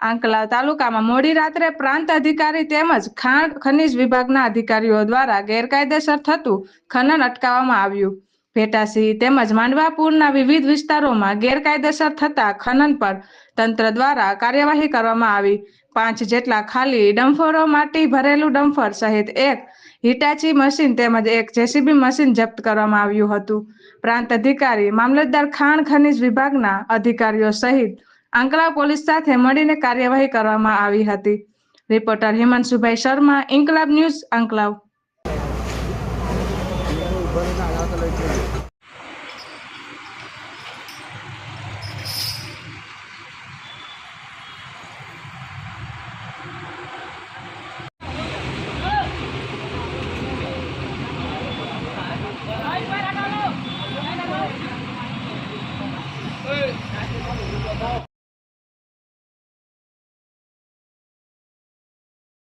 આંકલાવ તાલુકામાં મોડી રાત્રે પ્રાંત અધિકારી તેમજ ખાણ ખનીજ વિભાગના અધિકારીઓ દ્વારા ગેરકાયદેસર થતું ખનન અટકાવવામાં આવ્યું. ભેટાસી તેમજ માંડવાપુરના વિવિધ વિસ્તારોમાં ગેરકાયદેસર થતા ખનન પર તંત્ર દ્વારા કાર્યવાહી કરવામાં આવી. પાંચ જેટલા ખાલી ડમ્ફરો માટી ભરેલું ડમ્ફર સહિત એક હિટાચી મશીન તેમજ એક જેસીબી મશીન જપ્ત કરવામાં આવ્યું હતું. પ્રાંત અધિકારી, મામલતદાર, ખાણ ખનીજ વિભાગના અધિકારીઓ સહિત આંકલાવ પોલીસ સાથે મળીને કાર્યવાહી કરવામાં આવી હતી. Reporter Himanshubhai Sharma Inquilab news Anklav.